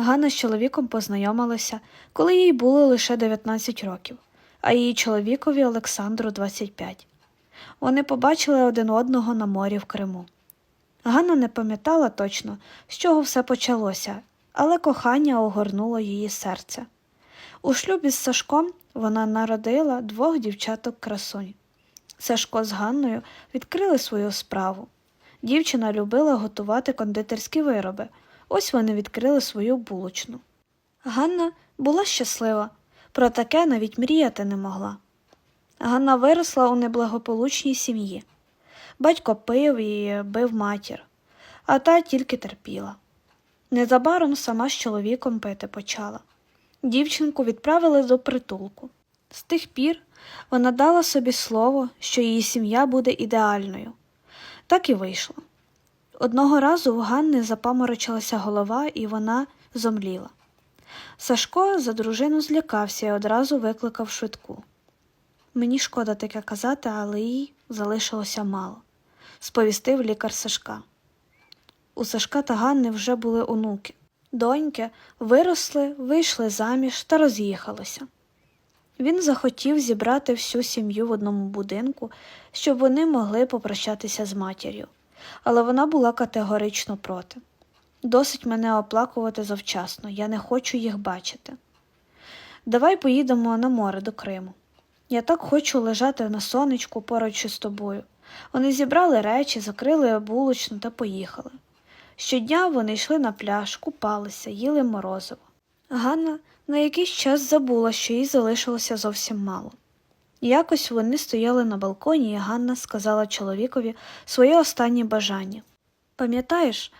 Ганна з чоловіком познайомилася, коли їй було лише 19 років, а її чоловікові Олександру 25. Вони побачили один одного на морі в Криму. Ганна не пам'ятала точно, з чого все почалося, але кохання огорнуло її серце. У шлюбі з Сашком вона народила двох дівчаток красунь. Сашко з Ганною відкрили свою справу. Дівчина любила готувати кондитерські вироби. Ось вони відкрили свою булочну. Ганна була щаслива, про таке навіть мріяти не могла. Ганна виросла у неблагополучній сім'ї. Батько пив і бив матір, а та тільки терпіла. Незабаром сама з чоловіком пити почала. Дівчинку відправили до притулку. З тих пір вона дала собі слово, що її сім'я буде ідеальною. Так і вийшло. Одного разу в Ганни запаморочилася голова, і вона зомліла. Сашко за дружину злякався і одразу викликав швидку. Мені шкода таке казати, але їй залишилося мало, сповістив лікар Сашка. У Сашка та Ганни вже були онуки. Доньки виросли, вийшли заміж та роз'їхалися. Він захотів зібрати всю сім'ю в одному будинку, щоб вони могли попрощатися з матір'ю, але вона була категорично проти. Досить мене оплакувати завчасно, я не хочу їх бачити. Давай поїдемо на море до Криму. Я так хочу лежати на сонечку поруч із тобою. Вони зібрали речі, закрили булочну та поїхали. Щодня вони йшли на пляж, купалися, їли морозиво. Ганна на якийсь час забула, що їй залишилося зовсім мало. Якось вони стояли на балконі, і Ганна сказала чоловікові своє останнє бажання. Пам'ятаєш,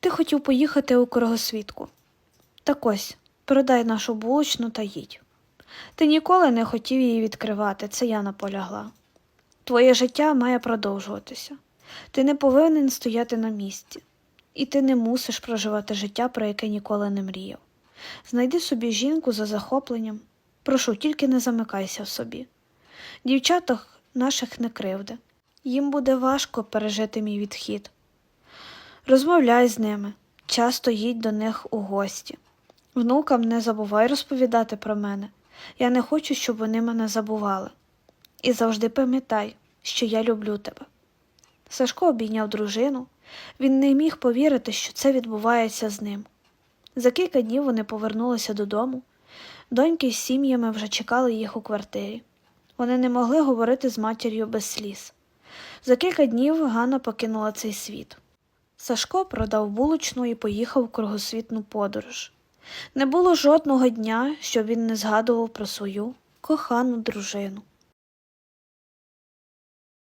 ти хотів поїхати у кругосвітку. Так ось, продай нашу булочну та їдь. Ти ніколи не хотів її відкривати, це я наполягла. Твоє життя має продовжуватися. Ти не повинен стояти на місці, і ти не мусиш проживати життя, про яке ніколи не мріяв. Знайди собі жінку за захопленням. Прошу, тільки не замикайся в собі. Дівчаток наших не кривди. Їм буде важко пережити мій відхід. Розмовляй з ними, часто їдь до них у гості. Внукам не забувай розповідати про мене. Я не хочу, щоб вони мене забували. І завжди пам'ятай, що я люблю тебе. Сашко обійняв дружину. Він не міг повірити, що це відбувається з ним. За кілька днів вони повернулися додому. Доньки з сім'ями вже чекали їх у квартирі. Вони не могли говорити з матір'ю без сліз. За кілька днів Ганна покинула цей світ. Сашко продав булочну і поїхав в кругосвітну подорож. Не було жодного дня, щоб він не згадував про свою кохану дружину.